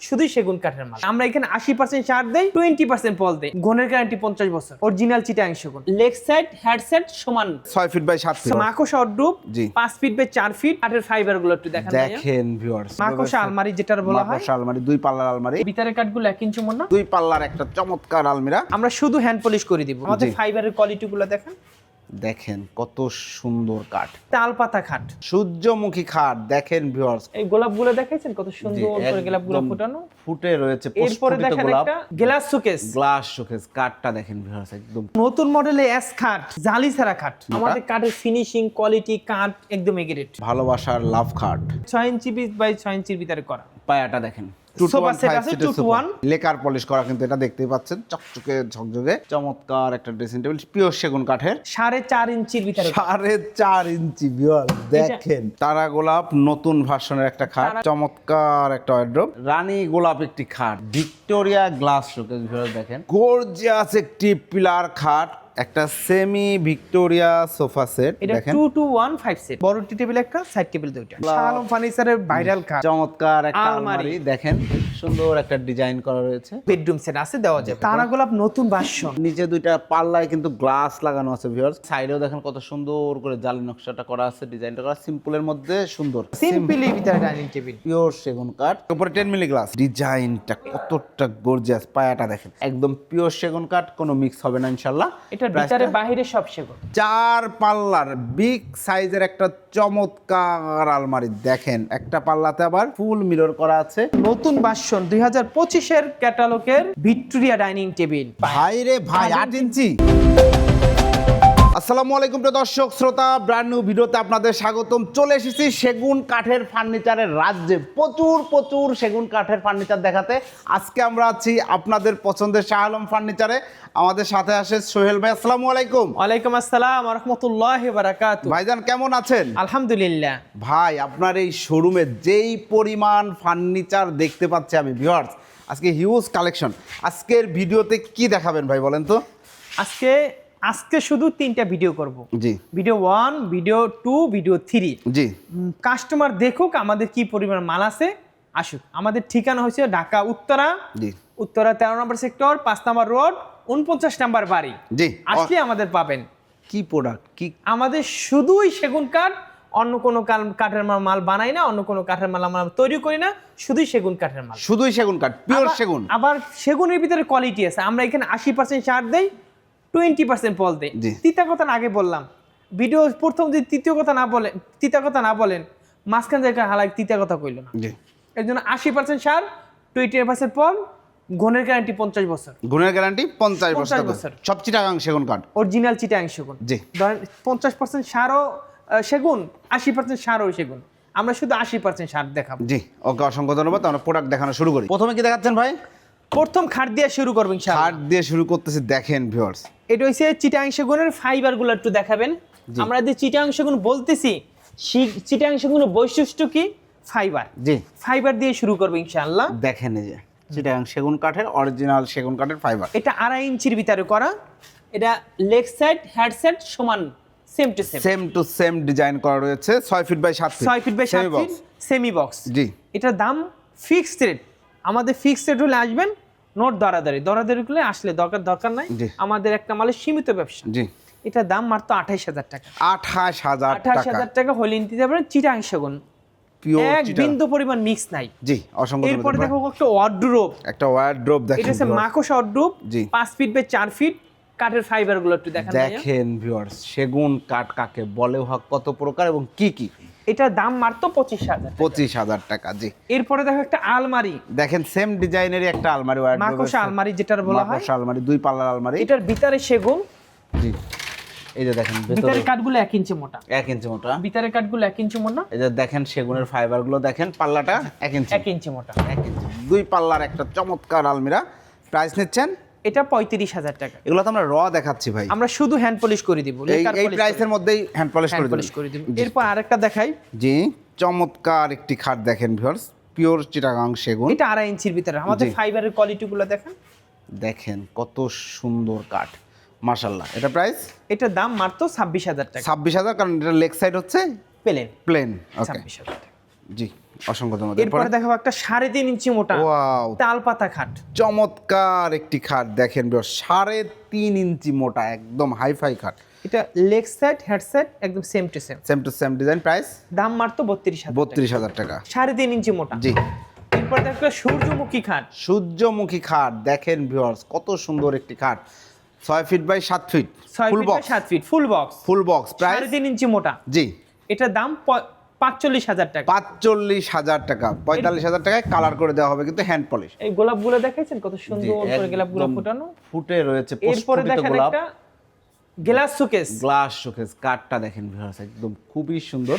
শুধুই সেগুন কাঠের মাল। আমরা এখানে আশি পার্সেন্ট ছাড় দেই টোয়েন্টি পার্সেন্ট ফল দেই। ঘনের গ্যারান্টি পঞ্চাশ বছর। অরিজিনাল চিটাং সেগুন। লেগ সাইড হেডসেট সমান ছয় ফিট বাই সাত ফিট মাকোসা অড্রুপ। পাঁচ ফিট বাই চার ফিট কাঠের ফাইবারগুলো একটু দেখেন। দেখেন ভিউয়ার্স মাকোসা আলমারি যেটার বলা হয়। মাকড়সা আলমারি দুই পাল্লার আলমারি। ভিতরের কাঠগুলো এক ইঞ্চি মন না দুই পাল্লার একটা চমৎকার আলমিরা। আমরা শুধু হ্যান্ড পলিশ করে দিব। আমাদের ফাইবারের কোয়ালিটি গুলো দেখেন। দেখেন কত সুন্দর কাঠ। তাল পাতা খাট। সূর্যমুখী খাট দেখেন ভিউয়ার্স এই গোলাপগুলো দেখাইছেন? কত সুন্দর করে গোলাপগুলো একদম ফুটানো। ফুটে রয়েছে এরপরে দেখেন একটা গ্লাস শোকেস গ্লাস শোকেস কাঠটা দেখেন ভিউয়ার্স একদম। নতুন মডেলে এস খাট জালি ছাড়া খাট। আমাদের কাঠের ফিনিশিং কোয়ালিটি কাঠ একদম এগ্রেড ভালোবাসার লাভ খাট। ছয় ইঞ্চি পিস বাই ছয় ইঞ্চির ভিতরে করা। পায়াটা দেখেন। লেকার পলিশ করা কিন্তু এটা দেখতেই পাচ্ছেন চকচকে ঝকঝকে চমৎকার একটা ড্রেসিং টেবিল পিওর সেগুন কাঠের। সাড়ে চার ইঞ্চির ভিতরে। সাড়ে চার ইঞ্চি বিয়ার দেখেন। তারা গোলাপ নতুন ভার্সনের একটা খাট চমৎকার একটা ওয়ার্ড্রোব রানী গোলাপ একটি খাট ভিক্টোরিয়া গ্লাস শোকেস ভিতরে দেখেন। গর্জিয়াস একটি পিলার খাট একটা সেমি ভিক্টোরিয়া সোফা সেট দেখেন। Two two one five set বড় টি টেবিল একটা সাইড টেবিল দুইটা। শালম ফার্নিচারের ভাইরাল খাট চমৎকার একটা আলমারি। দেখেন সুন্দর একটা ডিজাইন করা রয়েছে। বেডরুম সেট আছে দেওয়া যাবে। তারা গোলাপ নতুন ভার্সন নিচে দুইটা পাল্লায় কিন্তু গ্লাস লাগানো আছে ভিউয়ার্স সাইডেও দেখেন কত সুন্দর করে জালি নকশাটা করা আছে ডিজাইনটা করা সিম্পলের মধ্যে সুন্দর। সিম্পলি ভিতরে ডাইনিং টেবিল পিওর সেগুন কাঠ। উপরে টেন মিলি গ্লাস ডিজাইনটা কতটা গর্জিয়াস পায়াটা দেখেন। একদম পিওর সেগুন কাঠ কোনো মিক্স হবে না ইনশাল্লাহ এটার ভিতরে বাহিরে সব সেগুন। চার পাল্লার বিগ সাইজের একটা চমৎকার আলমারি। দেখেন একটা পাল্লাতে আবার ফুল মিরর করা আছে। নতুন ভার্সন দুই হাজার পঁচিশের ক্যাটালগের ভিক্টোরিয়া ডাইনিং টেবিল। ভাই রে ভাই আট ইঞ্চি। আসসালামু আলাইকুম প্রিয় দর্শক শ্রোতা ব্র্যান্ড নিউ ভিডিওতে আপনাদের স্বাগতম। চলে এসেছি সেগুন কাঠের ফার্নিচারের রাজ্যে। প্রচুর প্রচুর সেগুন কাঠের ফার্নিচার দেখাতে। আজকে আমরা আছি আপনাদের পছন্দের শাহ আলম ফার্নিচারে। আমাদের সাথে আসে সোহেল ভাই আসসালামু আলাইকুম। ওয়ালাইকুম আসসালাম রহমতুল্লাহ বারাকাত ভাইজান কেমন আছেন? আলহামদুলিল্লাহ। ভাই আপনার এই শোরুমে যেই পরিমাণ ফার্নিচার দেখতে পাচ্ছি আমি ভিউয়ার্স আজকে হিউজ কালেকশন আজকের ভিডিওতে কি দেখাবেন ভাই বলেন তো? আজকে আজকে শুধু তিনটা ভিডিও করব। জি। Video one video two video three জি। কাস্টমার দেখুক আমাদের কি পরিমাণ মাল আছে আসুক। আমাদের ঠিকানা হচ্ছে ঢাকা উত্তরা। জি। উত্তরা তেরো নম্বর সেক্টর পাঁচ নম্বর রোড উনপঞ্চাশ নাম্বার বাড়ি। জি। আসলে আমাদের পাবেন। কি প্রোডাক্ট কি আমাদের শুধুই সেগুন কাঠ অন্য কোনো কাঠের মাল মাল বানাই না অন্য কোনো কাঠের মাল আমরা তৈরি করি না শুধুই সেগুন কাঠের মাল। শুধুই সেগুন কাঠ পিওর সেগুন। আবার সেগুনের ভিতরে কোয়ালিটি আছে। আমরা এখানে আশি পার্সেন্ট ছাড় দেই টোয়েন্টি পার্সেন্ট ফল জি। তিতা কথা আগে বললাম। ভিডিও প্রথম যদি তৃতীয় কথা না বলেন তিতা কথা না বলেন মাঝখান জায়গায় হালাই তিতা কথা কইল না। এর জন্য আশি পার্সেন্ট সার টোয়েন্টি পার্সেন্ট ফল ঘনের গ্যারান্টি পঞ্চাশ বছর। গুণের গ্যারান্টি পঞ্চাশ বছর। সব চিটাগাং সেগুন কাঠ। অরিজিনাল চিটাং সেগুন। জি। ধরেন পঞ্চাশ পার্সেন্ট সারও সেগুন আশি পার্সেন্ট সারও সেগুন। আমরা শুধু আশি পার্সেন্ট সার দেখাবো। জি ওকে অসংখ্য ধন্যবাদ। আমরা প্রোডাক্ট দেখানো শুরু করি। প্রথমে কি দেখাচ্ছেন ভাই? প্রথম খাট দিয়ে শুরু করবেন। কাঠ দিয়ে শুরু করতেছি দেখেন ভিউয়ার্স এটা হচ্ছে চিটাং সেগুনের ফাইবারগুলো একটু দেখাবেন। আমরা যে চিটাং সেগুন বলতেছি চিটাং সেগুনের বৈশিষ্ট্য কি? ফাইবার জি। ফাইবার দিয়ে শুরু করব ইনশাআল্লাহ। দেখেন এই যে চিটাগাং সেগুন কাঠের অরিজিনাল সেগুন কাঠের ফাইবার এটা আড়াই ইঞ্চির ভিতরে করা। এটা লেগ সাইড হেডসেট সমান same to same same to same design করা রয়েছে ছয় ফিট বাই সাত ফিট ছয় ফিট বাই সাত Semi ফিট সেমি বক্স জি। এটার দাম ফিক্সড রেট আমাদের ফিক্সড রেট হলে আসবেন নোট দরাদারি। দরাদারি করলে আসলে দরকার দরকার নাই। আমাদের একটা মালের সীমিত ব্যবসা। জি। এটার দাম মাত্র আঠাইশ হাজার টাকা। আঠাশ হাজার আঠাশ টাকা হাজার টাকা। হলে নিতে পারেন চিটাং সেগুন। এক বিন্দু পরিমাণ মিক্স নাই। জি অসংখ্য এরপরে দেখো একটা ওয়ার্ড্রোব একটা ওয়ার্ড্রোব এটা দেখেন হচ্ছে viewers। মাকোসা ওয়ার্ড্রোব জি। পাঁচ ফিট বাই চার ফিট কাঠের ফাইবারগুলো একটু দেখেন দেখেন ভিউয়ার্স সেগুন কাঠ কাকে বলে হক কত প্রকার এবং কি কি? এটার দাম মাত্র পঁচিশ হাজার পঁচিশ হাজার টাকা জি। এরপরে দেখো একটা আলমারি। দেখেন সেম ডিজাইনের একটা আলমারি মাকোসা। আলমারি যেটার বলা হয়। আলমারি দুই পাল্লার আলমারি। এটার ভিতরে সেগুন। জি। এই যে দেখেন ভেতরে ভিতরের কাঠগুলো এক ইঞ্চি মোটা। এক ইঞ্চি মোটা। ভিতরের কাঠগুলো এক ইঞ্চি মোটা। এই যে দেখেন সেগুনের ফাইবারগুলো দেখেন পাল্লাটা এক ইঞ্চি। এক ইঞ্চি মোটা। এক ইঞ্চি। দুই পাল্লার একটা চমৎকার আলমিরা। প্রাইস নিচ্ছেন এটা পঁয়ত্রিশ হাজার টাকা। এগুলো তো আমরা র দেখাচ্ছি ভাই। আমরা শুধু হ্যান্ড পলিশ করে দিব এই প্রাইসের মধ্যেই হ্যান্ড পলিশ করে পলিশ করে দিব। এরপর আরেকটা দেখাই। জি চমৎকার একটি খাট দেখেন ভিউয়ার্স পিওর চিটাগাং সেগুন। এটা আড়াই ইঞ্চির ভিতরে। আমাদের ফাইবারের কোয়ালিটি গুলো দেখেন। দেখেন কত সুন্দর কাঠ। মাশাল্লাহ এটা প্রাইস এটার দাম মাত্র ছাব্বিশ হাজার টাকা। ছাব্বিশ হাজার কারণ এটা লেগ সাইড হচ্ছে প্লেন প্লেন ওকে ছাব্বিশ হাজার জি। অসংখ্য ধন্যবাদ। এরপরে দেখাবো একটা সাড়ে তিন ইঞ্চি মোটা ওয়াও। তাল পাতা খাট। চমৎকার একটি খাট দেখেন সাড়ে তিন ইঞ্চি মোটা একদম হাইফাই খাট। এটা লেগ সাইড হেড সাইড একদম same to same same to same design price দাম মাত্র বত্রিশ হাজার বত্রিশ হাজার টাকা। সাড়ে তিন ইঞ্চি মোটা। জি। এরপর দেখো সূর্যমুখী খাট। সূর্যমুখী খাট দেখেন ভিউয়ার্স কত সুন্দর একটি খাট। ছয় ফিট বাই সাত ফিট ফুল বক্স সাত feet full box full box প্রায় তিন ইঞ্চি মোটা। জি। এটার দাম পাঁচচল্লিশ হাজার টাকা। পাঁচচল্লিশ হাজার টাকা পঁয়তাল্লিশ হাজার টাকায় কালার করে দেওয়া হবে কিন্তু হ্যান্ড পলিশ এই গোলাপগুলো দেখাইছেন? কত সুন্দর করে গোলাপগুলো ফুটানো। ফুটে রয়েছে এরপরে দেখেন গোলাপ। একটা গ্লাস সুকেস গ্লাস শোকেস কাঠটা দেখেন ভিউয়ার্স একদম খুবই সুন্দর।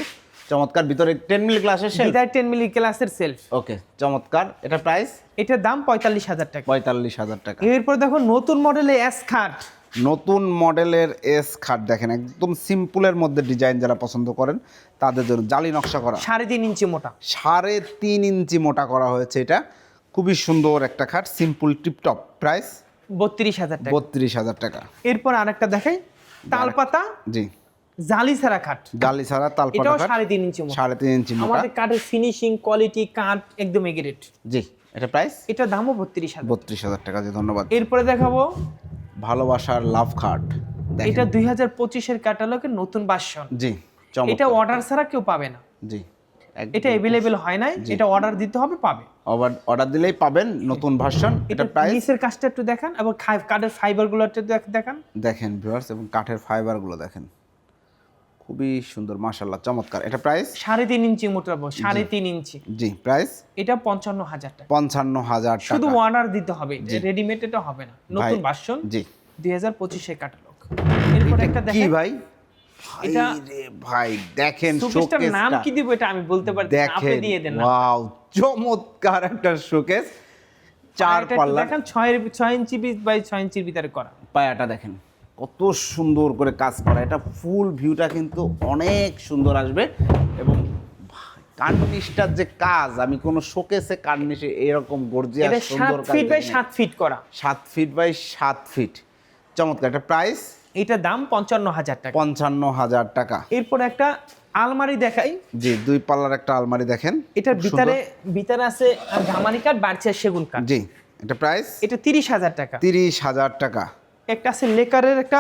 চমৎকার ভিতরে টেন মিলি গ্লাসের শেল বিদায় টেন মিলি গ্লাসের সেলফ ওকে চমৎকার। এটা প্রাইস এটার দাম পঁয়তাল্লিশ হাজার টাকা। পঁয়তাল্লিশ হাজার টাকা। এরপর দেখো নতুন মডেলে এস খাট নতুন মডেলের এস খাট দেখেন একদম সিম্পলের মধ্যে ডিজাইন যারা পছন্দ করেন তাদের জন্য জালি নকশা করা। সাড়ে তিন ইঞ্চি মোটা। সাড়ে তিন ইঞ্চি মোটা করা হয়েছে এটা। খুবই সুন্দর একটা খাট সিম্পল টিপটপ প্রাইস বত্রিশ হাজার টাকা। বত্রিশ হাজার টাকা। এরপর আরেকটা দেখাই তালপাতা জি। জালি ছাড়া খাট। জালি ছাড়া তালপাটা এটাও সাড়ে তিন ইঞ্চি সাড়ে তিন ইঞ্চি মোটা। আমাদের কাঠের ফিনিশিং কোয়ালিটি কাঠ একদম এগ্রেড জি এটা প্রাইস এটার দামও বত্রিশ হাজার। বত্রিশ হাজার টাকা জি ধন্যবাদ। এরপরে দেখাবো ভালোবাসার লাভ খাট। এটা দুই হাজার পঁচিশের ক্যাটালগের নতুন ভার্সন জি এটা অর্ডার ছাড়া কেউ পাবে না। জি এটা অ্যাভেলেবেল হয় নাই। এটা অর্ডার দিতে হবে পাবে। অর্ডার দিলেই পাবেন নতুন ভার্সন এটা প্রাইস নিচের কাজটা একটু দেখান এবং কাঠের ফাইবারগুলো একটু দেখ- দেখান। দেখেন ভিউয়ার্স এবং কাঠের ফাইবারগুলো দেখেন। খুবই সুন্দর মাশাল্লাহ চমৎকার। এটা প্রাইস সাড়ে তিন ইঞ্চি মোটা সাড়ে তিন ইঞ্চি। জি প্রাইস এটা পঞ্চান্ন হাজার টাকা। পঞ্চান্ন হাজার শুধু অর্ডার দিতে হবে রেডিমেড এটা হবে না। নতুন ভার্সন জি। দুই হাজার পঁচিশের ক্যাটালগ এরপর একটা কি দেখেন। ভাই? এটা ভাই দেখেন শোকেসটার নাম কি দিব এটা আমি বলতে পারছি না, আপনি দিয়ে দেন ওয়াও চমৎকার একটা শোকেস চার পাল্লা দেখেন ছয় ছয় ইঞ্চি বাই ছয় ইঞ্চির ভিতরে করা। পায়াটা দেখেন। কত সুন্দর করে কাজ করা। এটা ফুল ভিউটা কিন্তু অনেক সুন্দর আসবে এবং কার্নিশটার যে কাজ আমি কোনো শোকেসে কার্নিশে এরকম গর্জিয়াস এটা সুন্দর কাজ ফিট বাই দেখিনি। সাত ফিট করা। সাত ফিট বাই সাত ফিট চমৎকার একটা প্রাইস এটার দাম পঞ্চান্ন হাজার টাকা। পঞ্চান্ন হাজার টাকা। এরপর একটা আলমারি দেখাই। জি দুই পাল্লার একটা আলমারি দেখেন। এটার খুব ভিতরে ভিতরে আছে ধামানি কাঠ বাড়ছে সেগুন কাঠ জি এটা প্রাইস এটা তিরিশ হাজার টাকা। তিরিশ হাজার টাকা। একটা আছে লেকারের একটা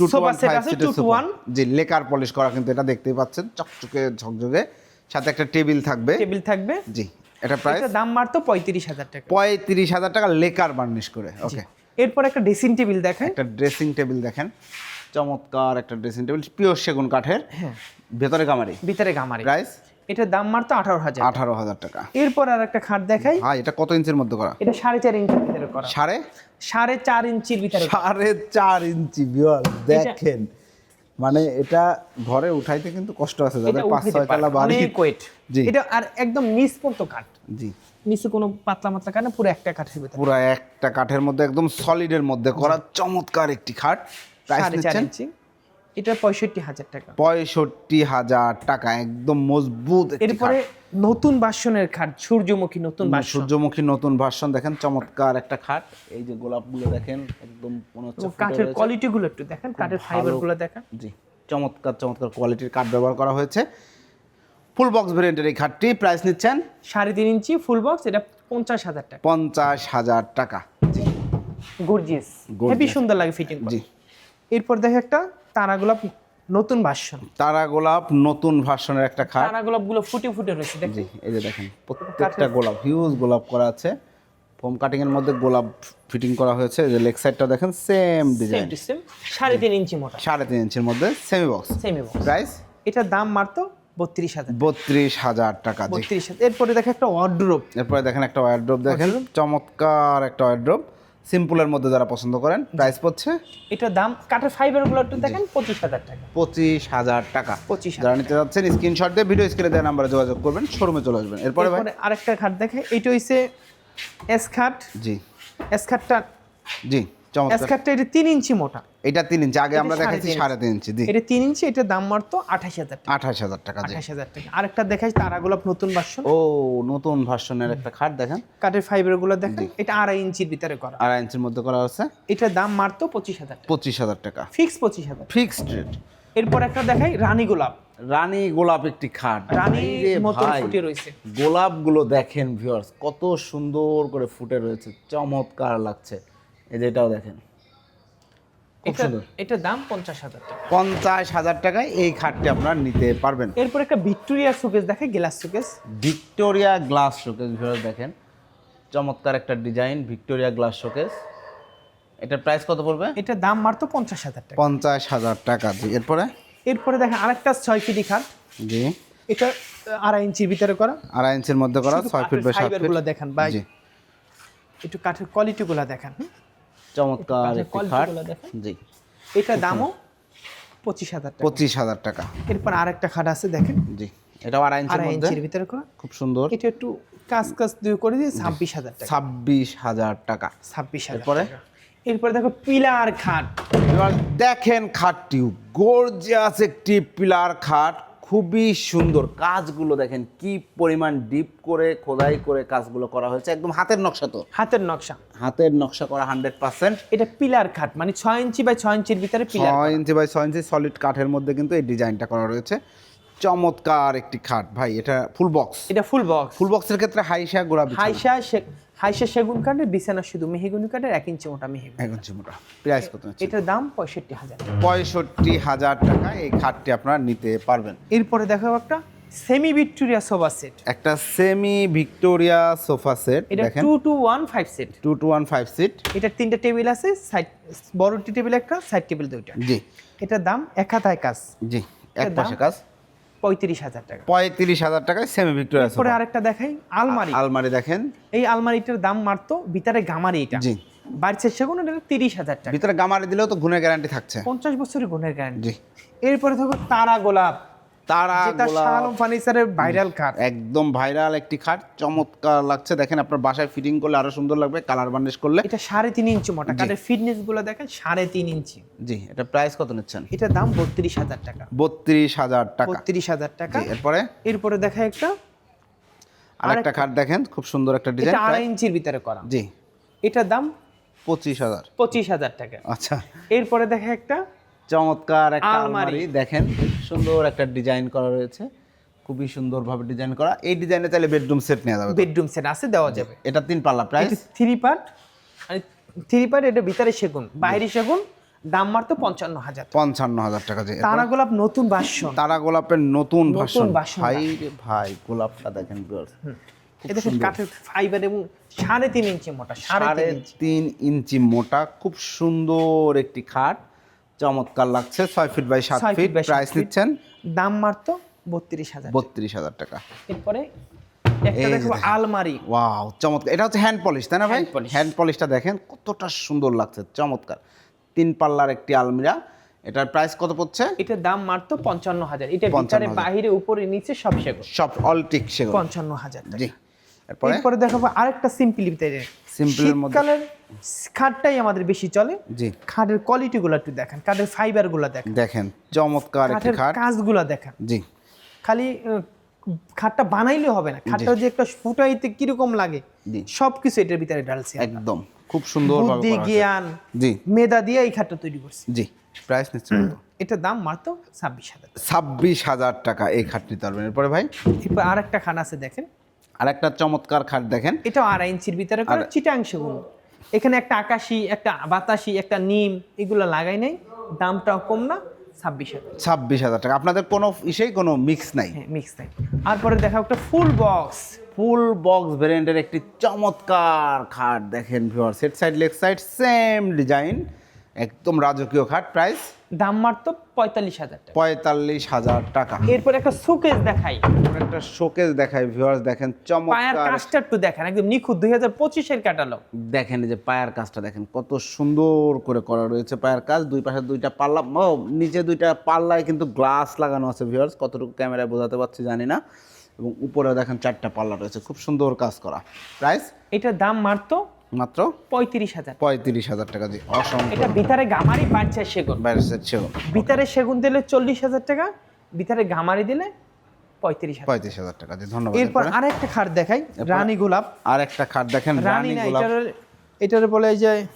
সোফা ওয়ান সেট আছে টু টু ওয়ান জি লেকার পলিশ করা কিন্তু এটা দেখতেই পাচ্ছেন চকচকে ঝকঝকে। সাথে একটা টেবিল থাকবে। টেবিল থাকবে। জি এটা প্রাইস দাম মারতো পঁয়ত্রিশ হাজার টাকা। পঁয়ত্রিশ হাজার টাকা লেকার বার্নিশ করে ওকে এরপর একটা ড্রেসিং টেবিল দেখাই একটা ড্রেসিং টেবিল দেখেন। চমৎকার একটা ড্রেসিং টেবিল পিওর সেগুন কাঠের। হ্যাঁ। ভেতরে কামারি ভিতরে গামারি। প্রাইস এটার দাম মারতো আঠারো হাজার। আঠারো হাজার টাকা। এরপর আর একটা খাট দেখাই। ভাই এটা কত ইঞ্চির মধ্যে করা? এটা সাড়ে চার ইঞ্চির ভিতরে করা। সাড়ে? সাড়ে চার ইঞ্চির ভিতরে সাড়ে চার ইঞ্চি বিয়ার দেখেন। মানে এটা ঘরে উঠাইতে কিন্তু কষ্ট আছে যাদের পাঁচ ছয় তলা বাড়ি। জি। এটা আর একদম নিচ পর্যন্ত কাঠ জি। নিচে কোনো পাতলা মাতলা কাঠ না পুরো একটা কাঠের ভিতরে। পুরো একটা কাঠের মধ্যে একদম সলিডের মধ্যে করা চমৎকার একটি খাট। প্রাইস নিচ্ছেন ইঞ্চি। এটা পঁয়ষট্টি হাজার টাকা। পঁয়ষট্টি হাজার টাকা একদম মজবুত এরপরে নতুন বাসনের খাট সূর্যমুখী নতুন সূর্যমুখী নতুন ভার্সন দেখেন চমৎকার একটা খাট। এই যে গোলাপগুলো দেখেন একদম মনে হচ্ছে কাঠের রয়েছে। কোয়ালিটি গুলো একটু দেখেন কাঠের। ফাইবারগুলো দেখেন। জি চমৎকার চমৎকার কোয়ালিটির কাঠ ব্যবহার করা হয়েছে। ফুল বক্স ভেরিয়েন্টের এই খাটটি প্রাইস নিচ্ছেন? সাড়ে তিন ইঞ্চি ফুল বক্স এটা পঞ্চাশ হাজার টাকা। পঞ্চাশ হাজার টাকা গর্জিয়াস হেভি সুন্দর লাগে ফিটিং জি। এরপর দেখে একটা তারা গোলাপ নতুন বাসন তারা গোলাপ নতুন ভার্সনের একটা খাট। তারা গোলাপগুলো ফুটে ফুটে রয়েছে দেখেন। এই যে দেখেন প্রত্যেকটা গোলাপ হিউজ গোলাপ করা আছে। ফোম কাটিং এর মধ্যে গোলাপ ফিটিং করা হয়েছে যে লেগ সাইডটা দেখেন সেম ডিজাইন সেম সাড়ে তিন ইঞ্চি মোটা। সাড়ে তিন ইঞ্চির মধ্যে semi box semi box price এটার দাম মারতো বত্রিশ হাজার। বত্রিশ হাজার টাকা বত্রিশ হাজার। এরপরে দেখে একটা ওয়ার্ড্রোপ এরপরে দেখেন একটা ওয়ারড্রপ দেখেন চমৎকার একটা ওয়ারড্রপ সিম্পলের মধ্যে যারা পছন্দ করেন প্রাইস পড়ছে এটার দাম কাঠের ফাইবারগুলো একটু দেখেন পঁচিশ হাজার টাকা। পঁচিশ হাজার টাকা। পঁচিশ যারা নিতে যাচ্ছেন স্ক্রিনশট দিয়ে ভিডিও স্ক্রিনে দেওয়া নাম্বারে যোগাযোগ করবেন শোরুমে চলে আসবেন। এরপরে ভাই? এরপরে আরেকটা খাট দেখে এটা হইছে এস খাট। জি। এস খাটটা জি। এটা তিন ইঞ্চি মোটা। এটা তিন ইঞ্চি আগে আমরা দেখাচ্ছি সাড়ে তিন ইঞ্চি এটা তিন ইঞ্চি এটার দাম মারতো আঠাশ হাজার টাকা। আঠাশ হাজার টাকা জি। আঠাশ হাজার টাকা। আরেকটা দেখাই তারা গোলাপ নতুন বাসন ও নতুন ভার্সনের একটা খাট দেখেন। কাঠের ফাইবারগুলো দেখেন এটা আড়াই ইঞ্চির ভিতরে করা। আড়াই ইঞ্চির মধ্যে করা হচ্ছে। এটার দাম মারতো পঁচিশ হাজার পঁচিশ হাজার টাকা। ফিক্স পঁচিশ হাজার ফিক্সড রেট এরপর একটা দেখাই রানী গোলাপ। রানী গোলাপ একটি খাট। ফুটে রয়েছে। গোলাপগুলো দেখেন ভিউয়ার্স কত সুন্দর করে ফুটে রয়েছে চমৎকার লাগছে। এই যে এটাও দেখেন। খুব সুন্দর। এটার দাম পঞ্চাশ হাজার টাকা। পঞ্চাশ হাজার টাকায় এই খাটটি আপনারা নিতে পারবেন। এরপর একটা ভিক্টোরিয়া সুকেস দেখে glass showcase Victoria glass showcase viewers দেখেন। চমৎকার একটা ডিজাইন ভিক্টোরিয়া গ্লাস শোকেস। এটার প্রাইস কত পড়বে? এটার দাম মাত্র পঞ্চাশ হাজার টাকা। পঞ্চাশ হাজার টাকা। জি এরপরে? এরপরে দেখেন আরেকটা ছয় ফিটি খাট। জি। এটা আড়াই ইঞ্চির ভিতরে করা। আড়াই ইঞ্চির মধ্যে করা ছয় ফিট বাই সাতগুলো ফিট দেখেন ভাই। একটু কাঠের কোয়ালিটি গুলা দেখেন? চমৎকার একটি খাট। জি। এটার দামও পঁচিশ হাজার পঁচিশ হাজার টাকা। এরপর আরেকটা খাট আছে দেখেন। জি। এটাও আড়াই ইঞ্চির মধ্যে। ভিতরে করা। খুব সুন্দর। এটা একটু কাজ কাজ দিয়ে করে দিয়ে ছাব্বিশ হাজার টাকা। ছাব্বিশ হাজার টাকা। ছাব্বিশ হাজার? টাকা। এরপরে দেখো পিলার খাট। এবার দেখেন খাটটি গর্জিয়াস একটি পিলার খাট। খুবই সুন্দর। কাজগুলো দেখেন কি পরিমাণ ডিপ করে খোদাই করে কাজগুলো করা হয়েছে। একদম হাতের নকশা তো। হাতের নকশা। হাতের নকশা করা হান্ড্রেড পার্সেন্ট এটা পিলার খাট মানে ছয় ইঞ্চি বাই ছয় ইঞ্চির ভিতরে পিলার ছয় ইঞ্চি বাই ছয় ইঞ্চি সলিড কাঠের মধ্যে কিন্তু এই ডিজাইনটা করা রয়েছে। চমৎকার একটি খাট। ভাই এটা ফুল বক্স এটা ফুল বক্স ফুল বক্সের ক্ষেত্রে হাইসা গোড়া। হাইসা হাইসা সেগুন কাঠের বিছানা শুধু মেহগুনি কাঠের এক ইঞ্চি মোটা মেহগুনি এক ইঞ্চি মোটা। প্রাইস কত আছে এটার দাম পঁয়ষট্টি হাজার। পঁয়ষট্টি হাজার টাকা এই খাটটি আপনারা নিতে পারবেন। এরপরে দেখাবো একটা সেমি ভিক্টোরিয়া সোফা সেট একটা সেমি ভিক্টোরিয়া সোফা সেট এটা দেখেন। Two two one five set two two one five seat এটার তিনটা টেবিল আছে সাইড বড় টেবিল একটা সাইড টেবিল দুইটা। জি। এটার দাম এক হাতায় কাজ। জি এক পাশে কাজ। পঁয়ত্রিশ হাজার টাকা। পঁয়ত্রিশ হাজার টাকায় সেমি ভিক্টোরিয়া পরে আরেকটা দেখাই আলমারি। আলমারি দেখেন। এই আলমারিটার দাম মারতো ভিতরে গামারি এটা। জি। বাড়ছে সেগুন এটা তিরিশ হাজার টাকা। ভিতরে গামারি দিলেও তো গুণের গ্যারান্টি থাকছে। পঞ্চাশ বছরের গুণের গ্যারান্টি জি। এরপরে ধরো তারা গোলাপ। তারা শালম ফার্নিচারের ভাইরাল কাঠ একদম ভাইরাল একটি খাট। চমৎকার লাগছে দেখেন আপনার বাসায় ফিটিং করলে আরও সুন্দর লাগবে কালার বার্নিশ করলে। এটা সাড়ে তিন ইঞ্চি মোটা কাঠের ফিটনেসগুলো দেখেন সাড়ে তিন ইঞ্চি জি এটা প্রাইস কত নিচ্ছেন? এটার দাম বত্রিশ হাজার টাকা। বত্রিশ হাজার টাকা। বত্রিশ হাজার টাকা। এরপরে? এরপরে দেখা একটা আরেকটা খাট দেখেন খুব সুন্দর একটা ডিজাইন আড়াই ইঞ্চির ভিতরে করা। জি। এটার দাম পঁচিশ হাজার। পঁচিশ হাজার টাকা। আচ্ছা। এরপরে দেখা একটা চমৎকার একটা আলমারি। দেখেন সুন্দর একটা ডিজাইন করা রয়েছে। খুবই সুন্দরভাবে ডিজাইন করা। এই ডিজাইনে তাহলে বেডরুম সেট নেওয়া যাবে। বেডরুম সেট আছে দেওয়া যাবে। এটা তিন পাল্লা price three part three part এটা ভিতরে সেগুন। বাইরে সেগুন দাম মারতো পঞ্চান্ন হাজার পঞ্চান্ন হাজার টাকা যে তারা গোলাপ নতুন বাস্য তারা গোলাপের নতুন ভাষণ ভাষণ। ভাই ভাই গোলাপটা দেখেন। এটা কাঠের ফাইবার এবং সাড়ে তিন ইঞ্চি মোটা সাড়ে তিন ইঞ্চি মোটা খুব সুন্দর একটি খাট। চমৎকার লাগছে। ছয় ফিট বাই সাত ফিট প্রাইস নিচ্ছেন। দাম মারতো বত্রিশ হাজার বত্রিশ হাজার টাকা। এরপরে। আলমারি। ওয়াও চমৎকার। এটা হচ্ছে হ্যান্ড পলিশ তাই না ভাই? হ্যান্ড পলিশটা দেখেন কতটা সুন্দর লাগছে চমৎকার। তিন পাল্লার একটি আলমিরা। এটার প্রাইস কত পড়ছে? এটার দাম মারতো পঞ্চান্ন হাজার। এটা 55,000 ভিতরে বাহিরে উপরে নিচে সব সেগুন। সব অলটিক সেগুলো পঞ্চান্ন হাজার টাকা। জি এরপরে? এরপরে দেখাবো আরেকটা সিম্পলি শীতকালের খাটটাই আমাদের বেশি চলে। জি। খাটের কোয়ালিটি গুলো একটু দেখেন কাঠের ফাইবারগুলো দেখেন। দেখেন চমৎকার কাঠের কাজগুলো দেখেন। জি। খালি খাটটা বানাইলে হবে না খাটটা যে একটা ফুটাইতে কীরকম লাগে জি। সবকিছু এটার ভিতরে ঢালছে একদম খুব সুন্দর বুদ্ধি জ্ঞান জি। মেধা দিয়ে এই খাটটা তৈরি করছে। জি প্রাইস নিচ্ছে এটার দাম মাত্র ছাব্বিশ হাজার ছাব্বিশ হাজার টাকা এই খাট নিতে এরপরে ভাই? এরপর আর একটা খাট আছে দেখেন। আর একটা চমৎকার খাট দেখেন। এটাও আড়াই ইঞ্চির ভিতরে চিটাংশগুলো। এখানে একটা আকাশি একটা বাতাসি একটা নিম এগুলো লাগাই নাই। দামটাও কম না ছাব্বিশ হাজার। ছাব্বিশ হাজার টাকা। আপনাদের কোনো ইসেই কোনো মিক্স নাই। হ্যাঁ মিক্স থাকে তারপরে দেখা একটা ফুল বক্স ফুল বক্স ভ্যারিয়েন্টের একটি চমৎকার খাট দেখেন viewer set side leg side same design একদম রাজকীয় খাট প্রাইস দাম মারতো পঁয়তাল্লিশ হাজার পঁয়তাল্লিশ হাজার টাকা। এরপর একটা সুকেস দেখাই। একটা শোকেস দেখায় ভিউয়ার্স দেখেন পায়ার চমৎকার কাজটা একটু দেখেন একদম নিখুঁত দুই হাজার পঁচিশের ক্যাটালগ দেখেন এই যে পায়ের কাজটা দেখেন কত সুন্দর করে করা রয়েছে পায়ের কাজ। দুই পাশে দুইটা পাল্লা নিচে দুইটা পাল্লায় কিন্তু গ্লাস লাগানো আছে ভিউয়ার্স কতটুকু ক্যামেরায় বোঝাতে পারছি জানি না। এবং উপরে দেখেন চারটা পাল্লা রয়েছে খুব সুন্দর কাজ করা। প্রাইস এটার দাম মারতো মাত্র পঁয়ত্রিশ হাজার। পঁয়ত্রিশ হাজার টাকা দিয়ে। অসংখ্য এটা ভিতরে গামারি বাড়ছে সেগুন। সেট ছিল ভিতরে সেগুন দিলে চল্লিশ হাজার টাকা ভিতরে গামারি দিলে পঁয়ত্রিশ পঁয়ত্রিশ হাজার টাকা দিয়ে। ধন্যবাদ এরপর আরেকটা খাট দেখাই রানী গোলাপ। আর একটা খাট দেখেন রানী না গোলাপ। এটার এটার বলে যে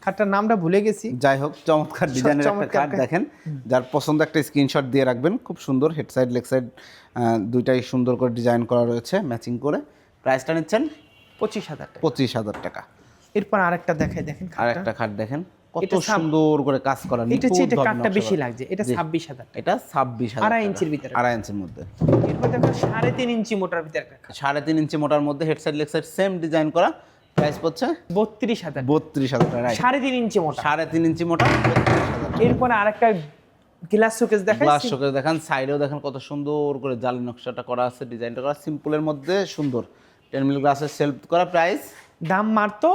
খাটটার নামটা ভুলে গেছি। যাই হোক চমৎকার ডিজাইনের একটা একটা- দেখেন। যার পছন্দ একটা স্ক্রিনশট দিয়ে রাখবেন। খুব সুন্দর হেড সাইড লেগ সাইড দুইটাই সুন্দর করে ডিজাইন করা রয়েছে ম্যাচিং করে। প্রাইসটা নিচ্ছেন পঁচিশ হাজার টাকা। পঁচিশ হাজার টাকা। এরপর আরেকটা দেখাই দেখেন আর খাটটা। একটা খাট দেখেন কত সুন্দর করে কাজ করা এটা কাঠটা বেশি লাগছে এটা টাকা। এটা ছাব্বিশ হাজার আড়াই ইঞ্চির ভিতরে। আড়াই ইঞ্চির মধ্যে। এরপর দেখো ইঞ্চি মোটার ভিতরে একটা ইঞ্চি মোটার মধ্যে head side leg side same design করা। প্রাইস পড়ছে বত্রিশ হাজার বত্রিশ হাজার টাকা right? সাড়ে তিন ইঞ্চি মোটা। সাড়ে তিন ইঞ্চি মোটা এরপরে আরেকটা গ্লাস শোকেস দেখাই গ্লাস শোকেস দেখেন সাইডেও দেখেন কত সুন্দর করে জালি নকশাটা করা আছে ডিজাইনটা করা সিম্পলের মধ্যে সুন্দর। টেন মিল গ্লাসের সেলফ করা প্রাইস দাম মারতো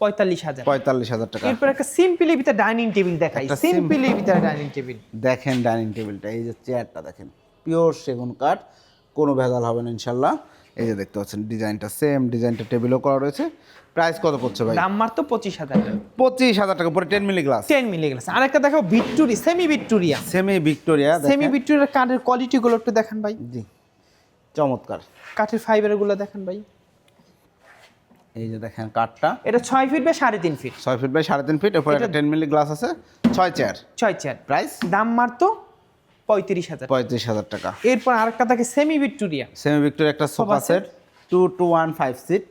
পঁয়তাল্লিশ হাজার। পঁয়তাল্লিশ হাজার টাকা। এরপর একটা সিম্পলি ভিতরে ডাইনিং টেবিল দেখাই। একটা সিম্পলি ভিতরে ডাইনিং টেবিল দেখেন ডাইনিং টেবিলটা এই যে চেয়ারটা দেখেন। পিওর সেগুন কাঠ কোনো ভেজাল হবে না ইনশাল্লাহ এই যে দেখতে পাচ্ছেন ডিজাইনটা সেম ডিজাইনটা টেবিলও করা রয়েছে। প্রাইস কত পড়ছে ভাই? দাম মারতো পঁচিশ হাজার। টাকা পঁচিশ হাজার টাকা পরে ten milli glass ten milli glass আরেকটা দেখো Victoria semi Victoria semi Victoria semi ভিক্টোরিয়ার কাঠের কোয়ালিটি গুলো একটু দেখান ভাই। জি। চমৎকার। কাঠের ফাইবারগুলো দেখান ভাই। এই যে দেখেন কাঠটা। এটা ছয় ফিট বা সাড়ে তিন ফিট ছয় ফিট বাই সাড়ে তিন ফিট এরপর একটা টেন মিলি গ্লাস আছে ছয় চেয়ার ছয় চেয়ার প্রাইস দাম মারতো পঁয়ত্রিশ হাজার। পঁয়ত্রিশ হাজার টাকা। এরপর আরেকটা থাকে সেমি ভিক্টোরিয়া সেমি ভিক্টোরিয়া একটা sofa set two two one five seat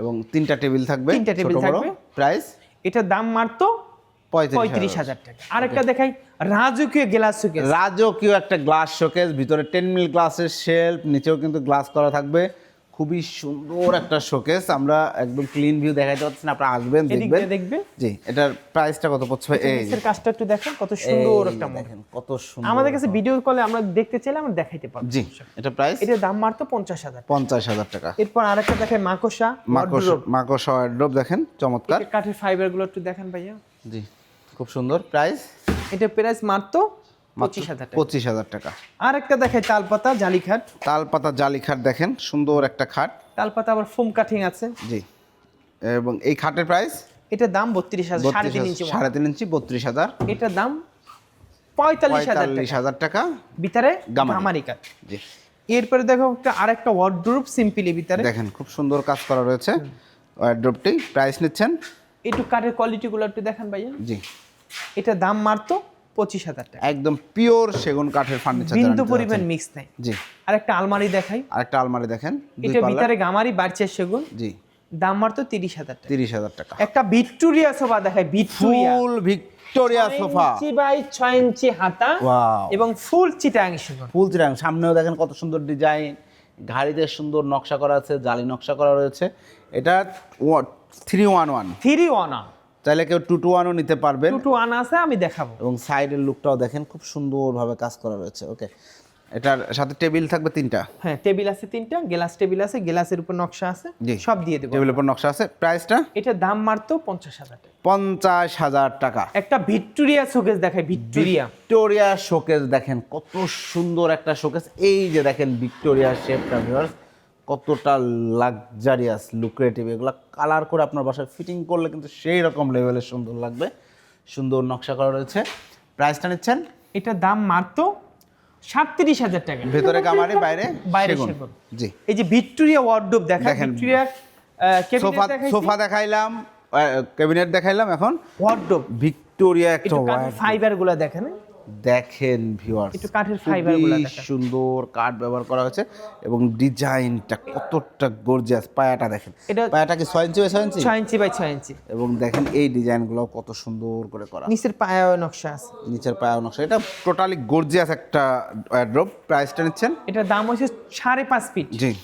এবং তিনটা টেবিল থাকবে তিনটা টেবিল থাকবে। প্রাইস এটার দাম মারতো পঁয়ত্রিশ হাজার। টাকা। আরেকটা দেখাই রাজকীয় গ্লাস শোকেস রাজকীয় একটা গ্লাস শোকেস ভিতরে টেন মিল গ্লাসের শেলফ নিচেও কিন্তু গ্লাস করা থাকবে। খুবই সুন্দর একটা শোকেস আমরা একদম ক্লিন ভিউ দেখাইতে পাচ্ছি না আপনারা আসবেন দেখবেন। দেখবে? জি এটার প্রাইসটা কত পড়ছে এই কাজটা একটু দেখেন কত সুন্দর একটা দেখেন কত সুন্দর আমাদের কাছে ভিডিও কলে আমরা দেখতে চাইলে আমরা দেখাইতে পারব। জি এটা প্রাইস এটার দাম মারতো পঞ্চাশ হাজার পঞ্চাশ হাজার টাকা। এরপর আরেকটা দেখেন মাকোসা মাকস wardrobe। মাকস ওয়ার্ড্রোব দেখেন চমৎকার। কাঠের ফাইবারগুলো একটু দেখেন ভাইয়া। জি। খুব সুন্দর প্রাইস? এটা প্রাইস মারতো পঁচিশ হাজার টাকা। পঁচিশ হাজার টাকা। আরেকটা দেখে তালপাতা জালি খাট তাল পাতা জালি খাট দেখেন সুন্দর একটা খাট। তালপাতা আবার ফোম কাটিং আছে। জি। এবং এই খাটের প্রাইস? এটার দাম বত্রিশ হাজার সাড়ে তিন ইঞ্চি সাড়ে তিন ইঞ্চি বত্রিশ হাজার। এটার দাম পঁয়তাল্লিশ হাজার পঁয়তাল্লিশ টাকা হাজার টাকা। ভিতরে গামারি। কাঠ। জি। এরপরে দেখো একটা আরেকটা ওয়ার্ড্রোব সিম্পলি ভিতরে। দেখেন খুব সুন্দর কাজ করা রয়েছে। ওয়ার্ড্রোবটি প্রাইস নিচ্ছেন? একটু কাঠের কোয়ালিটি গুলো একটু দেখেন ভাইয়া। জি। এটার দাম মারতো পঁচিশ হাজার টাকা। একদম পিওর সেগুন কাঠের ফার্নিচার বিন্দু পরিমাণ মিক্স নাই। জি। আর একটা আলমারি দেখাই। আরেকটা আলমারি দেখেন এটা ভিতরে গামারি বাড়ছে সেগুন। জি। দাম মারতো তিরিশ হাজার টাকা। তিরিশ হাজার টাকা। একটা ভিক্টোরিয়া সোফা দেখায় Victoria. Full Victoria sofa. Inch by ছয় ইঞ্চি হাতা এবং ফুল চিটাং সেগুন। ফুল চিটাং। সামনেও দেখেন কত সুন্দর ডিজাইন। ঘাড়িতে সুন্দর নকশা করা আছে জালি নকশা করা রয়েছে। এটা three one one. Three one one. চাইলে কেউ টু টু ওয়ানও নিতে পারবেন। টু টু ওয়ান আছে আমি দেখাবো। এবং সাইডের লুকটাও দেখেন খুব সুন্দরভাবে কাজ করা রয়েছে ওকে এটার সাথে টেবিল থাকবে তিনটা। হ্যাঁ টেবিল আছে তিনটা গ্লাস টেবিল আছে গ্লাসের উপর নকশা আছে। সব দিয়ে দেবো। টেবিলের উপর নকশা আছে প্রাইসটা এটার দাম মারতো পঞ্চাশ হাজার টাকা। পঞ্চাশ হাজার টাকা। একটা ভিক্টোরিয়া শোকেস দেখায় ভিক্টোরিয়া। ভিক্টোরিয়া শোকেস দেখেন কত সুন্দর একটা শোকেস এই যে দেখেন ভিক্টোরিয়া শেপটা ভিউয়ার্স কতটা লাক্সারিয়াস লুক্রেটিভ এগুলো কালার করে আপনার বাসায় ফিটিং করলে কিন্তু সেই রকম লেভেলের সুন্দর লাগবে। সুন্দর নকশা করা রয়েছে। প্রাইসটা নিচ্ছেন? এটার দাম মাত্র সাতত্রিশ হাজার টাকা। ভেতরে কামারি বাইরে বাইরে। জি। এই যে ভিক্টোরিয়া ওয়ার্ডরোব দেখা দেখেন। ভিক্টোরিয়া সোফা সোফা দেখাইলাম ক্যাবিনেট দেখাইলাম এখন। ওয়ার্ডরোব ভিক্টোরিয়া একটা একটু ফাইবারগুলো দেখেন। দেখেন ভিউয়ার্স একটু কাঠের fiber গুলা দেখেন। সুন্দর কাঠ ব্যবহার করা হয়েছে এবং ডিজাইনটা কতটা গর্জিয়াস পায়াটা দেখেন। এটা- পায়াটা কি ছয় ইঞ্চি বাই ছয় ইঞ্চি? ছয় ইঞ্চি বাই ছয় ইঞ্চি। এবং দেখেন এই ডিজাইনগুলো কত সুন্দর করে করা। নিচের পায়া নকশা আছে। নিচের পায়া নকশা। এটা টোটালি গর্জিয়াস একটা ওয়ার্ড্রোব প্রাইসটা নিচ্ছেন? এটার দাম হচ্ছে সাড়ে পাঁচ ফিট জি।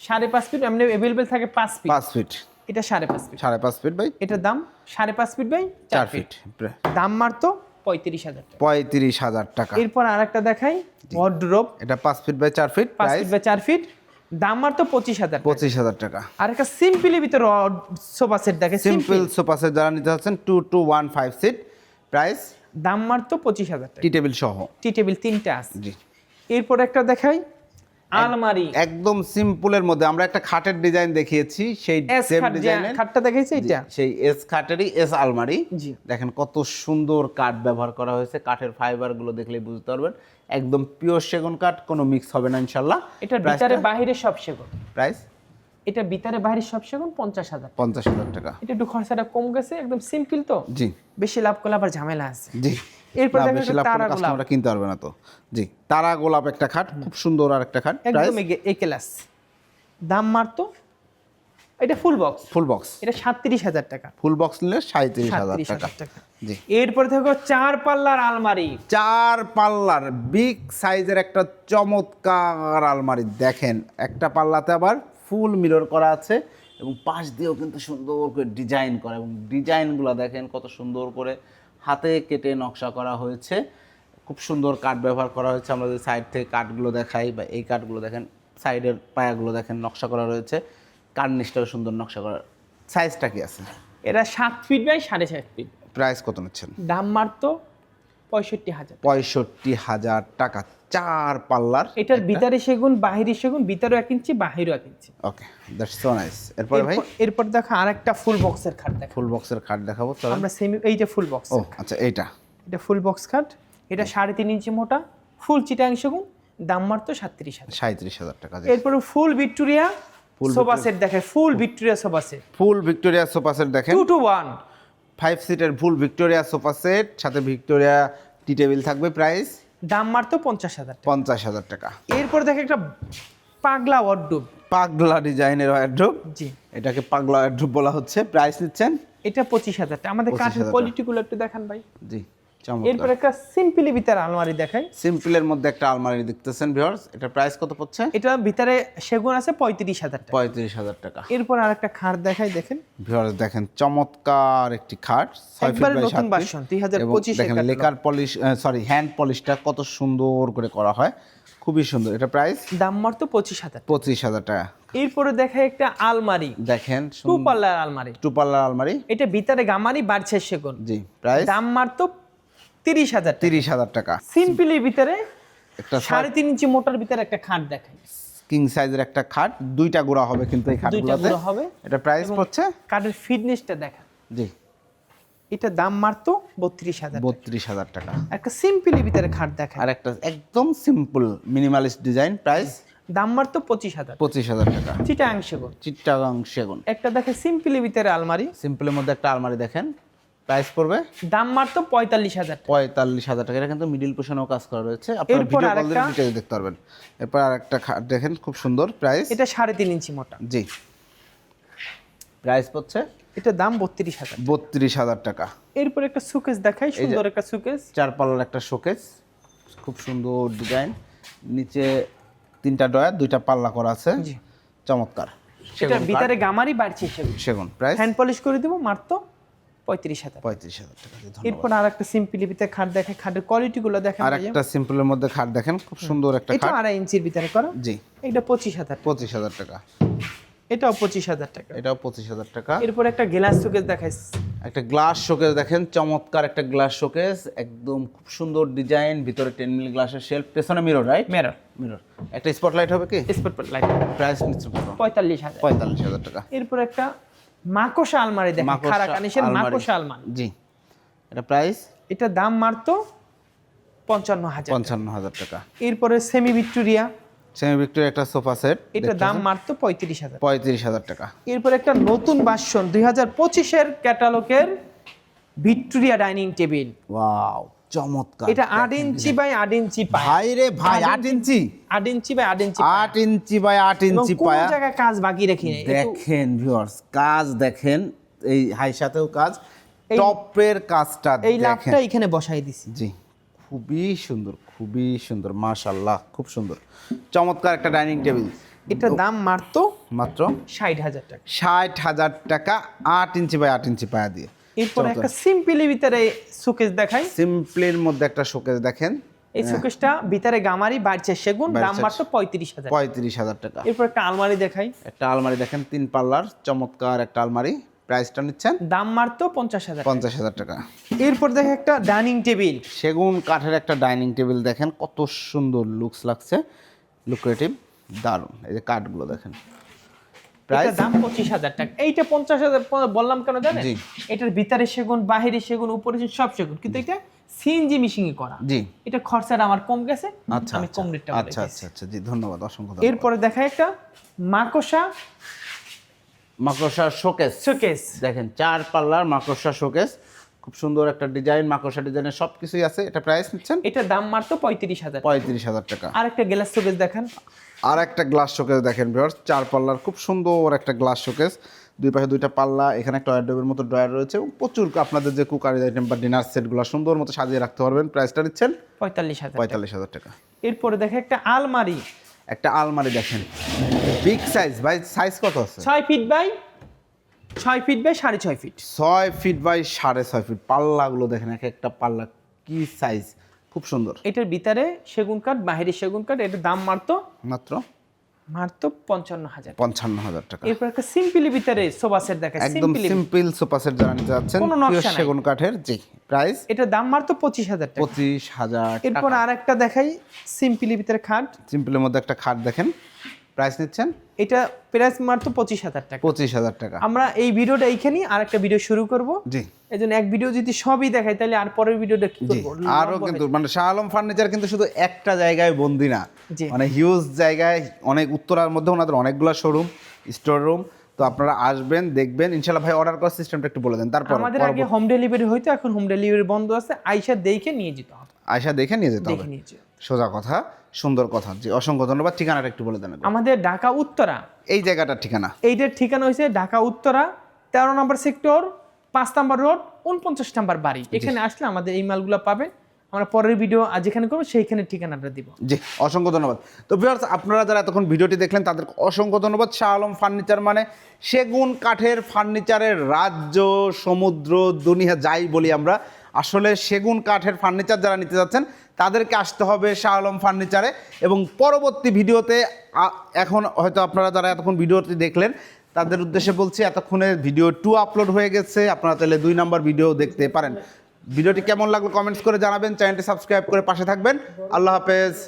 সাড়ে পাঁচ ফিট এমনি অ্যাভেলেবেল থাকে পাঁচ ফিট পাঁচ ফিট এটা সাড়ে পাঁচ ফিট সাড়ে পাঁচ ফিট বাই এটার দাম সাড়ে পাঁচ ফিট বাই চার ফিট দাম মারতো পঁয়ত্রিশ হাজার পঁয়ত্রিশ হাজার টাকা। এরপর আরেকটা দেখাই ওয়ার্ড্রোপ এটা পাঁচ ফিট বাই চার ফিট পাঁচ ফিট বাই চার ফিট দাম মারতো পঁচিশ হাজার পঁচিশ হাজার টাকা। আর একটা সিম্পলের ভিতরে সোফা সেট দেখে সিম্পল সোফা সেট যারা নিতে চাচ্ছেন two two one five seat price দাম মারতো পঁচিশ হাজার টি টেবিল সহ। টি টেবিল তিনটা আছে। এরপর একটা দেখাই আলমারি। একদম সিম্পলের মধ্যে। আমরা একটা খাটের ডিজাইন দেখিয়েছি সেই সেম ডিজাইনের। খাটটা দেখাইছে এটা সেই এস খাটেরই এস আলমারি। জি। দেখেন কত সুন্দর কাঠ ব্যবহার করা হয়েছে। কাঠের ফাইবারগুলো দেখলেই বুঝতে পারবেন। একদম পিওর সেগুন কাঠ কোনো মিক্স হবে না ইনশাল্লাহ। এটা ভিতরে বাইরে সব সেগুন। প্রাইস এটা ভিতরে বাইরে সব সেগুন পঞ্চাশ হাজার। পঞ্চাশ হাজার টাকা। এটা একটু খরচাটা কম গেছে একদম সিম্পল তো। জি। বেশি লাভ করলে আবার ঝামেলা আছে। জি। এরপর কাস্টমাররা কিনতে পারবে না তো। জি তারা গোলাপ একটা খাট খুব সুন্দর আর একটা খাট একদম এ ক্লাস দাম মারতো এটা ফুল বক্স ফুল বক্স এটা সাতত্রিশ হাজার টাকা। ফুল বক্স নিলে সাঁত্রিশ হাজার টাকা। জি। এরপরে দেখো চার পাল্লার আলমারি। চার পাল্লার বিগ সাইজের একটা চমৎকার আলমারি। দেখেন একটা পাল্লাতে আবার ফুল মিরর করা আছে এবং পাশ দিয়েও কিন্তু সুন্দর করে ডিজাইন করা। এবং ডিজাইনগুলো দেখেন কত সুন্দর করে। হাতে কেটে নকশা করা হয়েছে। খুব সুন্দর কাঠ ব্যবহার করা হয়েছে। আমরা যদি সাইড থেকে কাঠগুলো দেখাই বা এই কাঠগুলো দেখেন সাইডের পায়াগুলো দেখেন নকশা করা রয়েছে। কার্নিশটাও সুন্দর নকশা করা। সাইজটা কি আছে? এটা সাত ফিট বাই সাড়ে সাত ফিট প্রাইস কত নিচ্ছেন? দাম মারতো পঁয়ষট্টি হাজার পঁয়ষট্টি হাজার টাকা। চার পাল্লার এটার ভিতরে সেগুন বাহিরে সেগুন ভিতরেও এক ইঞ্চি বাহিরেও এক ইঞ্চি। ওকে দ্যাটস সো নাইস এরপরে ভাই? এরপর- দেখো আরেকটা ফুল বক্সের খাট দেখো ফুল বক্সের খাট দেখাবো চলো আমরা সেমি এই যে ফুল বক্স ও আচ্ছা এইটা। এটা ফুল বক্স খাট এটা সাড়ে তিন ইঞ্চি মোটা ফুল চিটাং সেগুন দাম মারতো সাতত্রিশ হাজার। সাঁত্রিশ হাজার টাকা এরপরে ফুল ভিক্টোরিয়া সোফা সেট দেখে full Victoria sofa set full Victoria sofa set দেখেন। টু টু ওয়ান ফাইভ সিটের ফুল ভিক্টোরিয়া সোফা সেট সাথে ভিক্টোরিয়া টি টেবিল থাকবে প্রাইস দাম মারতো পঞ্চাশ হাজার পঞ্চাশ হাজার টাকা। এরপর দেখে একটা পাগলা ওয়ার্ডরোব পাগলা ডিজাইনের ওয়ার্ডরোব জি। এটাকে পাগলা ওয়ার্ডরোব বলা হচ্ছে। প্রাইস নিচ্ছেন? এটা পঁচিশ হাজার টাকা। আমাদের 25,000 কাঠের কোয়ালিটিগুলো একটু দেখান ভাই। জি। এরপর একটা সিম্পলি ভিতরে আলমারি দেখাই। সিম্পলের মধ্যে একটা আলমারি দেখতেছেন ভিউয়ার্স এটা প্রাইস কত পড়ছে? এটা ভিতরে সেগুন আছে পঁয়ত্রিশ হাজার টাকা। পঁয়ত্রিশ হাজার টাকা। এরপর আরেকটা খাট দেখাই দেখেন। ভিউয়ার্স দেখেন চমৎকার একটি খাট ছয় ফিট বাই নতুন সাত ফিট। version, 2025 দেখেন লেকার পলিশ সরি হ্যান্ড পলিশটা কত সুন্দর করে করা হয়। খুবই সুন্দর। এটা প্রাইস দাম মারতো পঁচিশ হাজার পঁচিশ হাজার টাকা। এরপরে দেখাই একটা আলমারি। দেখেন টু পাল্লার আলমারি। টু পাল্লার আলমারি। এটা ভিতরে গামারি বাড়ছে সেগুন। জি প্রাইস দাম মারতো তিরিশ হাজার তিরিশ হাজার টাকা। সিম্পলি ভিতরে একটা সাড়ে তিন ইঞ্চি মোটার ভিতরে একটা খাট দেখাই। কিং সাইজের একটা খাট দুইটা গোড়া হবে কিন্তু এই দুইটা খাটগুলোতে। হবে। এটা প্রাইস পড়ছে? কাঠের ফিটনেসটা দেখা। জি। এটা দাম মারতো বত্রিশ হাজার বত্রিশ হাজার টাকা। একটা সিম্পলি ভিতরে খাট দেখায় আর একটা একদম সিম্পল মিনিমালিস্ট ডিজাইন প্রাইস দাম মারতো পঁচিশ হাজার পঁচিশ হাজার টাকা। চিটাং সেগুন। চিট্টাগাং সেগুন। একটা দেখে সিম্পলি ভিতরে আলমারি। সিম্পলের মধ্যে একটা আলমারি দেখেন। প্রাইস পড়বে? দাম মারতো পঁয়তাল্লিশ হাজার পঁয়তাল্লিশ হাজার টাকা। এটা কিন্তু মিডিল পোর্শনেও কাজ করা রয়েছে। আপনারা এরপর ভিডিও কল দিয়ে ডিটেইলস দেখতে পারবেন। এরপর আরেকটা দেখেন খুব সুন্দর প্রাইস এটা সাড়ে তিন ইঞ্চি মোটা। জি। প্রাইস পড়ছে? এটা দাম বত্রিশ হাজার বত্রিশ হাজার টাকা। এরপর একটা সুকেস দেখাই সুন্দর একটা সুকেস চার পাল্লার একটা শোকেস খুব সুন্দর ডিজাইন নিচে তিনটা ডয়ার দুইটা পাল্লা করা আছে। চমৎকার। এটা ভিতরে গামারি বাড়ছে সেগুন। সেগুন প্রাইস হ্যান্ড পলিশ করে দিব মারতো পঁয়ত্রিশ হাজার। পঁয়ত্রিশ হাজার টাকা এরপর আর একটা খাট দেখে খাটের দেখেন আর একটা সিম্পলের মধ্যে খাট দেখেন খুব সুন্দর একটা এটা আড়াই ইঞ্চির ভিতরে করা। জি। এটা পঁচিশ হাজার পঁচিশ হাজার টাকা। এটাও পঁচিশ হাজার টাকা। এটাও পঁচিশ হাজার টাকা। এরপর একটা গ্লাস সুকেস দেখাই। একটা গ্লাস শোকেস দেখেন চমৎকার একটা গ্লাস শোকেস একদম খুব সুন্দর ডিজাইন ভিতরে টেন মিলি গ্লাসের শেল্ফ পেছনে মিরর রাইট মেরর মিরর একটা স্পটলাইট হবে কি? স্পট লাইট প্রাইস নিচ্ছে পঁয়তাল্লিশ হাজার। পঁয়তাল্লিশ হাজার টাকা। এরপর একটা মাকোসা আলমারি দেখেন মাকড়সা খারা আলমারি। জি। এটা প্রাইস এটা দাম মারতো পঞ্চান্ন হাজার পঞ্চান্ন হাজার টাকা। এরপরে সেমি ভিক্টোরিয়া সেমি ভিক্টোরিয়া একটা সোফা সেট এটা দাম মারতো পঁয়ত্রিশ হাজার পঁয়ত্রিশ হাজার টাকা। এরপর একটা নতুন বাসন দুই হাজার পঁচিশের ক্যাটালগের ভিক্টোরিয়া ডাইনিং টেবিল ওয়াও চমৎকার এটা আট ইঞ্চি বাই আট ইঞ্চি পায়। ভাই রে ভাই আট ইঞ্চি? আট ইঞ্চি বাই আট ইঞ্চি আট ইঞ্চি বাই আট ইঞ্চি পায়া। জায়গায় কাজ বাকি রেখে দেখেন ভিউয়ার্স কাজ দেখেন এই হাই সাথেও কাজ। টপের কাজটা এই লাভটা এখানে বসাই দিছি। জি খুবই সুন্দর খুবই সুন্দর মাশাল্লাহ খুব সুন্দর। চমৎকার একটা ডাইনিং টেবিল। এটা দাম মারতো মাত্র ষাট হাজার টাকা। ষাট হাজার টাকা আট ইঞ্চি বাই আট ইঞ্চি পায়া দিয়ে। এরপর একটা সিম্পলি ভিতরে সুকেস দেখাই। সিম্পলের মধ্যে একটা শোকেস দেখেন। এই সুকেসটা ভিতরে গামারি বাড়ছে সেগুন দাম। মারতো পঁয়ত্রিশ হাজার। পঁয়ত্রিশ হাজার টাকা। এরপর একটা আলমারি দেখাই। একটা আলমারি দেখেন তিন পাল্লার চমৎকার একটা আলমারি। প্রাইসটা নিচ্ছেন? দাম মারতো পঞ্চাশ হাজার পঞ্চাশ হাজার টাকা। এরপর দেখে একটা ডাইনিং টেবিল। সেগুন কাঠের একটা ডাইনিং টেবিল দেখেন কত সুন্দর লুকস লাগছে। লুক্রেটিভ দারুণ। এই যে কাঠগুলো দেখেন। প্রাইস দাম পঁচিশ হাজার টাকা। এইটা পঞ্চাশ হাজার বললাম কেন জানেন। এটার ভিতরে সেগুন বাহিরে সেগুন উপরে সব সেগুন। কিন্তু এটা সিএনজি মিশিং করা। জি। এটা খরচাটা আমার কম গেছে আচ্ছা আমি কম রেটটা আচ্ছা আচ্ছা আচ্ছা জি ধন্যবাদ অসংখ্য ধন্যবাদ। এরপরে দেখা একটা মাকোসা মাকড়সা শোকেস। শোকেস। দেখেন চার পাল্লার মাকড়সা শোকেস। খুব সুন্দর একটা ডিজাইন মাকড়সা ডিজাইনের সব কিছুই আছে। এটা প্রাইস নিচ্ছেন? এটা দাম মাত্র পঁয়ত্রিশ হাজার পঁয়ত্রিশ হাজার টাকা। আর একটা গ্লাস শোকেস দেখেন। আর একটা গ্লাস শোকেস দেখেন ভিউয়ার্স চার পাল্লার খুব সুন্দর একটা গ্লাস শোকেস দুই পাশে দুইটা পাল্লা এখানে একটা ওয়ারড্রোবের মতো ড্রয়ার রয়েছে এবং প্রচুর আপনাদের যে কুকারি আইটেম বা ডিনার সেটগুলো সুন্দর মতো সাজিয়ে রাখতে পারবেন। প্রাইসটা নিচ্ছেন পঁয়তাল্লিশ হাজার পঁয়তাল্লিশ হাজার টাকা। এরপরে দেখে একটা আলমারি। একটা আলমারি দেখেন। বিগ সাইজ ভাই সাইজ কত আছে? ছয় ফিট বাই ছয় ফিট বাই সাড়ে ছয় ফিট ছয় ফিট বাই সাড়ে ছয় ফিট পাল্লাগুলো দেখেন এক একটা পাল্লা কি সাইজ খুব সুন্দর। এটার ভিতরে সেগুন কাঠ বাহিরে সেগুন কাঠ এটার দাম মারতো মাত্র? মারতো পঞ্চান্ন হাজার পঞ্চান্ন হাজার টাকা। এরপর একটা সিম্পলি ভিতরে সোফা সেট দেখা একদম সিম্পল সোফা সেট যারা নিতে যাচ্ছেন। সেগুন কাঠের জি প্রাইস এটার দাম মারতো পঁচিশ হাজার টাকা। পঁচিশ হাজার এরপর আর একটা দেখাই সিম্পলি ভিতরে খাট। সিম্পলের মধ্যে একটা খাট দেখেন। প্রাইস নিচ্ছেন? এটা প্রাইস মারতো পঁচিশ হাজার টাকা। পঁচিশ হাজার টাকা। আমরা এই ভিডিওটা এইখানেই আর একটা ভিডিও শুরু করব। জি। এই জন্য এক ভিডিও যদি সবই দেখাই তাহলে আর পরের ভিডিওটা কি করব? আরও কিন্তু মানে শাহ আলম ফার্নিচার কিন্তু শুধু একটা জায়গায় বন্দি না। মানে হিউজ জায়গায় অনেক উত্তরার মধ্যে ওনাদের অনেকগুলো শোরুম স্টোর রুম তো আপনারা আসবেন দেখবেন। ইনশাল্লাহ ভাই অর্ডার করার সিস্টেমটা একটু বলে দেন। তারপর আমাদের আগে হোম ডেলিভারি হইতো এখন হোম ডেলিভারি বন্ধ আছে। আইসা দেখে নিয়ে যেতে আয়সা দেখে নিয়ে যেতে হবে। সোজা কথা সুন্দর কথা। জি অসংখ্য ধন্যবাদ। ঠিকানাটা একটু বলে দেন আমাদের ঢাকা উত্তরা। এই জায়গাটার ঠিকানা। এইটার ঠিকানা হয়েছে ঢাকা উত্তরা তেরো নম্বর সেক্টর পাঁচ নম্বর রোড উনপঞ্চাশ নম্বর বাড়ি। এখানে আসলে আমাদের এই মালগুলো পাবেন আমরা পরের ভিডিও আজ যেখানে করব সেইখানে ঠিকানাটা দিব। জি অসংখ্য ধন্যবাদ। তো ভিউয়ার্স আপনারা যারা এতক্ষণ ভিডিওটি দেখলেন তাদের অসংখ্য ধন্যবাদ। শাহ আলম ফার্নিচার মানে সেগুন কাঠের ফার্নিচারের রাজ্য সমুদ্র দুনিয়া যাই বলি আমরা আসলে সেগুন কাঠের ফার্নিচার যারা নিতে যাচ্ছেন, তাদেরকে আসতে হবে শাহ আলম ফার্নিচারে এবং পরবর্তী ভিডিওতে এখন হয়তো আপনারা যারা এতক্ষণ ভিডিওটি দেখলেন, তাদের উদ্দেশ্যে বলছি, এতক্ষণে ভিডিও টু আপলোড হয়ে গেছে, আপনারা তাহলে দুই নম্বর ভিডিও দেখতে পারেন। ভিডিওটি কেমন লাগল কমেন্টস করে জানাবেন চ্যানেলটি সাবস্ক্রাইব করে পাশে থাকবেন। আল্লাহ হাফেজ।